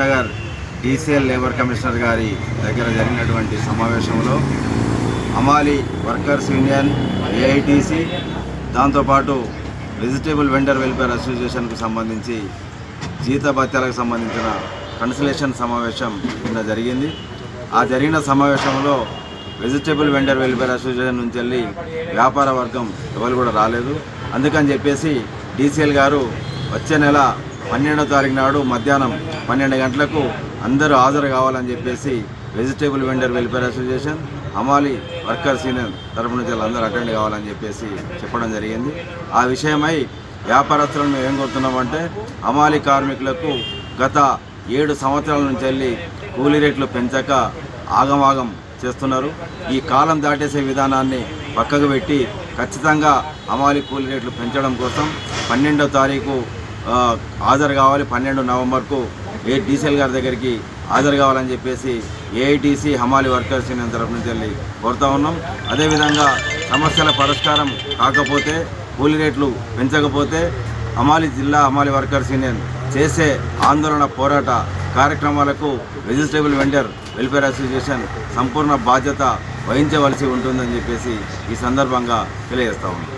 DCL labour commissioner గారి దగ్గర జరిగినటువంటి సమావేశంలో అమాలి వర్కర్స్ యూనియన్ ఏఐటీసీ దాంతోపాటు వెజిటేబుల్ వెండర్ వెల్ఫేర్ అసోసియేషన్కు సంబంధించి జీతభత్యాలకు సంబంధించిన కన్సలేషన్ సమావేశం నిన్న జరిగింది. ఆ జరిగిన సమావేశంలో వెజిటేబుల్ వెండర్ వెల్ఫేర్ అసోసియేషన్ నుంచి వెళ్ళి వ్యాపార వర్గం ఎవరు కూడా రాలేదు. అందుకని చెప్పేసి డీసీఎల్ గారు వచ్చే నెల పన్నెండో తారీఖు నాడు మధ్యాహ్నం పన్నెండు గంటలకు అందరూ హాజరు కావాలని చెప్పేసి వెజిటేబుల్ వెండర్ వెల్ఫేర్ అసోసియేషన్ అమాలి వర్కర్స్ యూనియన్ తరపు నుంచి అందరూ అటెండ్ కావాలని చెప్పేసి చెప్పడం జరిగింది. ఆ విషయమై వ్యాపారస్తులను మేము ఏం కోరుతున్నామంటే అమాలి కార్మికులకు గత ఏడు సంవత్సరాల నుంచి వెళ్ళి కూలీ రేట్లు పెంచక ఆగమాగం చేస్తున్నారు. ఈ కాలం దాటేసే విధానాన్ని పక్కకు పెట్టి ఖచ్చితంగా అమాలి కూలీ రేట్లు పెంచడం కోసం పన్నెండో తారీఖు హాజరు కావాలి. పన్నెండు నవంబర్కు ఏ డీసెల్ గారి దగ్గరికి హాజరు కావాలని చెప్పేసి ఏఐటీసీ హమాలి వర్కర్స్ యూనియన్ తరఫు నుంచి వెళ్ళి కోరుతా ఉన్నాం. అదేవిధంగా సమస్యల పరిష్కారం కాకపోతే కూలీ రేట్లు పెంచకపోతే హమాలి జిల్లా హమాలి వర్కర్స్ యూనియన్ చేసే ఆందోళన పోరాట కార్యక్రమాలకు వెజిటేబుల్ వెండర్ వెల్ఫేర్ అసోసియేషన్ సంపూర్ణ బాధ్యత వహించవలసి ఉంటుందని చెప్పేసి ఈ సందర్భంగా తెలియజేస్తా ఉన్నాం.